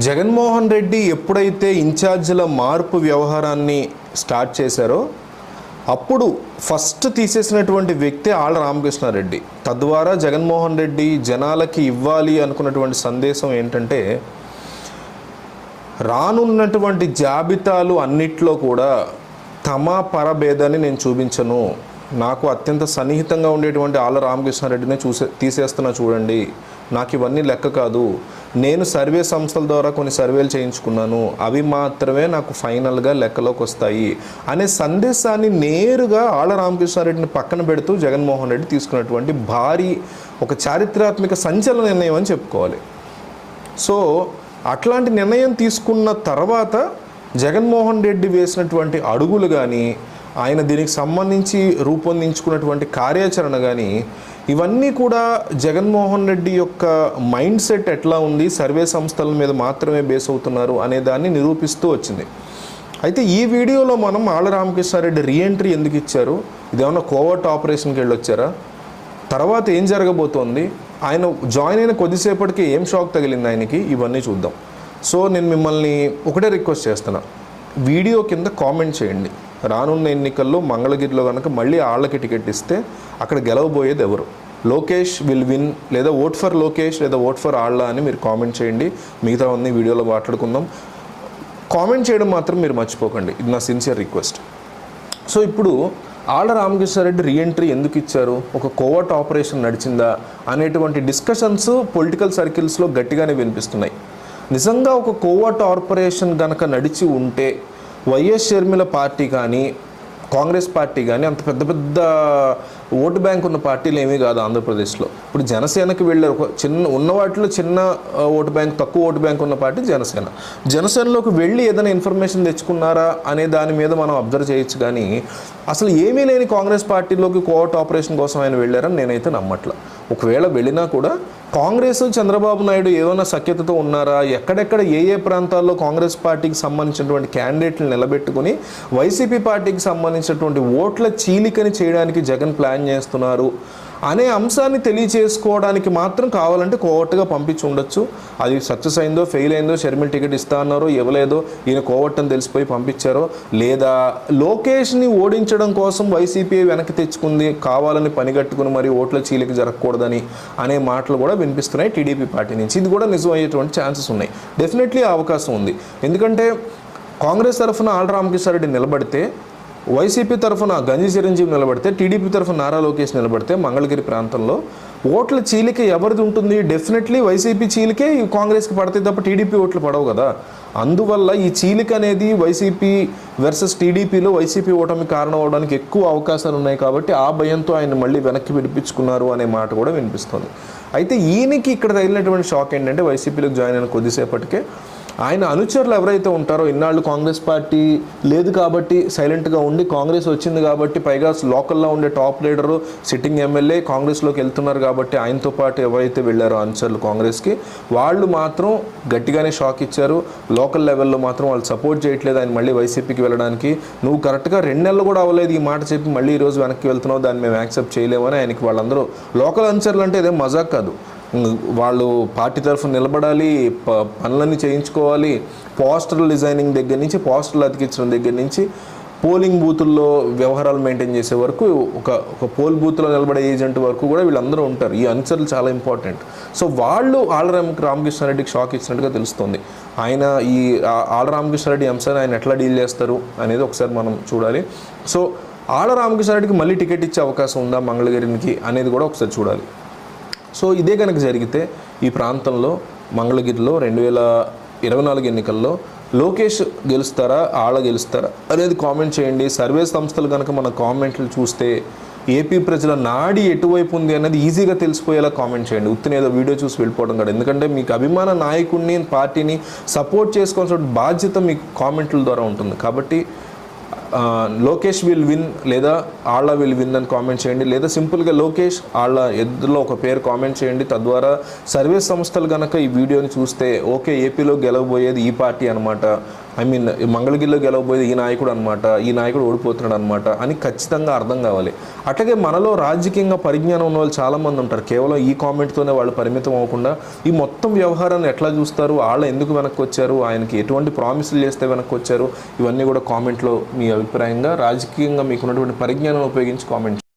జగన్మోహన్ రెడ్డి ఎప్పుడైతే ఇన్ఛార్జీల మార్పు వ్యవహారాన్ని స్టార్ట్ చేశారో అప్పుడు ఫస్ట్ తీసేసినటువంటి వ్యక్తి ఆళ్ళ రామకృష్ణారెడ్డి. తద్వారా జగన్మోహన్ రెడ్డి జనాలకి ఇవ్వాలి అనుకున్నటువంటి సందేశం ఏంటంటే రానున్నటువంటి జాబితాలు అన్నిట్లో కూడా తమ పరభేదాన్ని నేను చూపించను. నాకు అత్యంత సన్నిహితంగా ఉండేటువంటి ఆళ్ళ రామకృష్ణారెడ్డిని చూసే తీసేస్తున్నా చూడండి. నాకు ఇవన్నీ లెక్క కాదు. నేను సర్వే సంస్థల ద్వారా కొన్ని సర్వేలు చేయించుకున్నాను. అవి మాత్రమే నాకు ఫైనల్గా లెక్కలోకి వస్తాయి అనే సందేశాన్ని నేరుగా ఆళ్ళ రామకృష్ణారెడ్డిని పక్కన పెడుతూ జగన్మోహన్ రెడ్డి తీసుకున్నటువంటి భారీ ఒక చారిత్రాత్మక సంచలన నిర్ణయం అని చెప్పుకోవాలి. సో అట్లాంటి నిర్ణయం తీసుకున్న తర్వాత జగన్మోహన్ రెడ్డి వేసినటువంటి అడుగులు కానీ ఆయన దీనికి సంబంధించి రూపొందించుకున్నటువంటి కార్యాచరణ కానీ ఇవన్నీ కూడా జగన్మోహన్ రెడ్డి యొక్క మైండ్ సెట్ ఎట్లా ఉంది? సర్వే సంస్థల మీద మాత్రమే బేస్ అవుతున్నారు అనే దాన్ని నిరూపిస్తూ వచ్చింది. అయితే ఈ వీడియోలో మనం ఆళ్ళ రామకృష్ణారెడ్డి రీఎంట్రీ ఎందుకు ఇచ్చారు? ఇదేమన్నా కోవర్ట్ ఆపరేషన్కి వెళ్ళొచ్చారా? తర్వాత ఏం జరగబోతోంది? ఆయన జాయిన్ అయిన కొద్దిసేపటికి ఏం షాక్ తగిలింది ఆయనకి? ఇవన్నీ చూద్దాం. సో నేను మిమ్మల్ని ఒకటే రిక్వెస్ట్ చేస్తున్నా. వీడియో కింద కామెంట్ చేయండి. రానున్న ఎన్నికల్లో మంగళగిరిలో కనుక మళ్ళీ ఆళ్ళకి టికెట్ ఇస్తే అక్కడ గెలవబోయేది ఎవరు? లోకేష్ విల్ విన్ లేదా ఓట్ ఫర్ లోకేష్ లేదా ఓట్ ఫర్ ఆళ్ళ అని మీరు కామెంట్ చేయండి. మిగతా అన్ని వీడియోలో మాట్లాడుకుందాం. కామెంట్ చేయడం మాత్రం మీరు మర్చిపోకండి. ఇది నా సిన్సియర్ రిక్వెస్ట్. సో ఇప్పుడు ఆళ్ళ రామకృష్ణారెడ్డి రీఎంట్రీ ఎందుకు ఇచ్చారు? ఒక కోవర్ట్ ఆపరేషన్ నడిచిందా? అనేటువంటి డిస్కషన్స్ పొలిటికల్ సర్కిల్స్లో గట్టిగానే వినిపిస్తున్నాయి. నిజంగా ఒక కోవర్ట్ ఆపరేషన్ కనుక నడిచి ఉంటే వైఎస్ షర్మిల పార్టీ కానీ కాంగ్రెస్ పార్టీ కానీ అంత పెద్ద పెద్ద ఓటు బ్యాంక్ ఉన్న పార్టీలు ఏమీ కాదు ఆంధ్రప్రదేశ్లో. ఇప్పుడు జనసేనకి వెళ్ళారు చిన్న ఉన్న వాటిలో చిన్న ఓటు బ్యాంక్ తక్కువ ఓటు బ్యాంక్ ఉన్న పార్టీ జనసేన. జనసేనలోకి వెళ్ళి ఏదైనా ఇన్ఫర్మేషన్ తెచ్చుకున్నారా అనే దాని మీద మనం అబ్జర్వ్ చేయొచ్చు కానీ అసలు ఏమీ లేని కాంగ్రెస్ పార్టీలోకి కోట్ ఆపరేషన్ కోసం ఆయన వెళ్ళారని నేనైతే నమ్మట్ల. ఒకవేళ వెళ్ళినా కూడా కాంగ్రెస్ చంద్రబాబు నాయుడు ఏదైనా సఖ్యతతో ఉన్నారా? ఎక్కడెక్కడ ఏ ఏ ప్రాంతాల్లో కాంగ్రెస్ పార్టీకి సంబంధించినటువంటి క్యాండిడేట్లు నిలబెట్టుకుని వైసీపీ పార్టీకి సంబంధించినటువంటి ఓట్ల చీలికని చేయడానికి జగన్ ప్లాన్ చేస్తున్నారు? అనే అంశాన్ని తెలియచేసుకోవడానికి మాత్రం కావాలంటే కోవట్టుగా పంపించి ఉండొచ్చు. అది సక్సెస్ అయిందో ఫెయిల్ అయిందో షర్మిల్ టికెట్ ఇస్తా అన్నారో ఇవ్వలేదో ఈయన కోవట్ అని తెలిసిపోయి పంపించారో లేదా లోకేష్ని ఓడించడం కోసం వైసీపీ వెనక్కి తెచ్చుకుంది కావాలని పనిగట్టుకుని మరి ఓట్ల చీలిక జరగకూడదని అనే మాటలు కూడా వినిపిస్తున్నాయి టీడీపీ పార్టీ నుంచి. ఇది కూడా నిజం అయ్యేటువంటి ఛాన్సెస్ ఉన్నాయి. డెఫినెట్లీ అవకాశం ఉంది. ఎందుకంటే కాంగ్రెస్ తరఫున ఆళ్ళ రామకృష్ణారెడ్డి నిలబడితే వైసీపీ తరఫున గంజి చిరంజీవి నిలబడితే టీడీపీ తరఫున నారా లోకేష్ నిలబడితే మంగళగిరి ప్రాంతంలో ఓట్ల చీలిక ఎవరిది ఉంటుంది? డెఫినెట్లీ వైసీపీ చీలికే ఈ కాంగ్రెస్కి పడతాయి తప్ప టీడీపీ ఓట్లు పడవు కదా. అందువల్ల ఈ చీలిక అనేది వైసీపీ వర్సెస్ టీడీపీలో వైసీపీ ఓటమి కారణం అవడానికి ఎక్కువ అవకాశాలు ఉన్నాయి కాబట్టి ఆ భయంతో ఆయన మళ్ళీ వెనక్కి విడిపించుకున్నారు అనే మాట కూడా వినిపిస్తుంది. అయితే ఈయనకి ఇక్కడ తగిలినటువంటి షాక్ ఏంటంటే వైసీపీలోకి జాయిన్ అయిన కొద్దిసేపటికే ఆయన అనుచరులు ఎవరైతే ఉంటారో ఇన్నాళ్ళు కాంగ్రెస్ పార్టీ లేదు కాబట్టి సైలెంట్గా ఉండి కాంగ్రెస్ వచ్చింది కాబట్టి పైగా లోకల్లో ఉండే టాప్ లీడరు సిట్టింగ్ ఎమ్మెల్యే కాంగ్రెస్లోకి వెళ్తున్నారు కాబట్టి ఆయనతో పాటు ఎవరైతే వెళ్ళారో అనుచరులు కాంగ్రెస్కి వాళ్ళు మాత్రం గట్టిగానే షాక్ ఇచ్చారు. లోకల్ లెవెల్లో మాత్రం వాళ్ళు సపోర్ట్ చేయట్లేదు. ఆయన మళ్ళీ వైసీపీకి వెళ్ళడానికి నువ్వు కరెక్ట్గా రెండు నెలలు కూడా అవ్వలేదు ఈ మాట చెప్పి మళ్ళీ ఈరోజు వెనక్కి వెళ్తున్నావు. దాన్ని మేము యాక్సెప్ట్ చేయలేమని ఆయనకి వాళ్ళందరూ లోకల్ అనుచరులు అంటే ఇదేం మజాక్ కాదు. వాళ్ళు పార్టీ తరఫున నిలబడాలి ప పనులన్నీ చేయించుకోవాలి. పోస్టర్ల డిజైనింగ్ దగ్గర నుంచి పోస్టర్లు అతికించడం దగ్గర నుంచి పోలింగ్ బూతుల్లో వ్యవహారాలు మెయింటైన్ చేసే వరకు ఒక ఒక పోల్ బూత్లో నిలబడే ఏజెంట్ వరకు కూడా వీళ్ళందరూ ఉంటారు. ఈ అన్సర్లు చాలా ఇంపార్టెంట్. సో వాళ్ళు ఆళ్ళ రామకృష్ణ రామకృష్ణారెడ్డికి షాక్ ఇచ్చినట్టుగా తెలుస్తుంది. ఆయన ఈ ఆ- ఆళ్ళ రామకృష్ణారెడ్డి అంశాన్ని ఆయన ఎట్లా డీల్ చేస్తారు అనేది ఒకసారి మనం చూడాలి. సో ఆళ్ళ రామకృష్ణారెడ్డికి మళ్ళీ టికెట్ ఇచ్చే అవకాశం ఉందా మంగళగిరికి అనేది కూడా ఒకసారి చూడాలి. సో ఇదే కనుక జరిగితే ఈ ప్రాంతంలో మంగళగిరిలో రెండు వేల ఇరవై నాలుగు ఎన్నికల్లో లోకేష్ గెలుస్తారా ఆళ్ళ గెలుస్తారా అనేది కామెంట్ చేయండి. సర్వే సంస్థలు కనుక మన కామెంట్లు చూస్తే ఏపీ ప్రజల నాడి ఎటువైపు ఉంది అనేది ఈజీగా తెలిసిపోయేలా కామెంట్ చేయండి. ఉత్తిన ఏదో వీడియో చూసి వెళ్ళిపోవడం కాదు. ఎందుకంటే మీకు అభిమాన నాయకుడిని పార్టీని సపోర్ట్ చేసుకోవాల్సిన బాధ్యత మీకు కామెంట్ల ద్వారా ఉంటుంది. కాబట్టి లోకేష్ విల్ విన్ లేదా ఆళ్ళ విల్ విన్ అని కామెంట్ చేయండి. లేదా సింపుల్గా లోకేష్ ఆళ్ళ ఎద్దులో ఒక పేరు కామెంట్ చేయండి. తద్వారా సర్వే సంస్థలు కనుక ఈ వీడియోని చూస్తే ఓకే ఏపీలో గెలవబోయేది ఈ పార్టీ అనమాట ఐ మీన్ మంగళగిరిలో గెలవబోయేది ఈ నాయకుడు అనమాట ఈ నాయకుడు ఓడిపోతున్నాడు అనమాట అని ఖచ్చితంగా అర్థం కావాలి. అట్లాగే మనలో రాజకీయంగా పరిజ్ఞానం ఉన్న వాళ్ళు చాలామంది ఉంటారు. కేవలం ఈ కామెంట్తోనే వాళ్ళు పరిమితం అవ్వకుండా ఈ మొత్తం వ్యవహారాన్ని ఎట్లా చూస్తారు? వాళ్ళు ఎందుకు వెనక్కి వచ్చారు? ఆయనకి ఎటువంటి ప్రామిసులు చేస్తే వెనక్కి వచ్చారు? ఇవన్నీ కూడా కామెంట్లో మీ అభిప్రాయంగా రాజకీయంగా మీకున్నటువంటి పరిజ్ఞానం ఉపయోగించి కామెంట్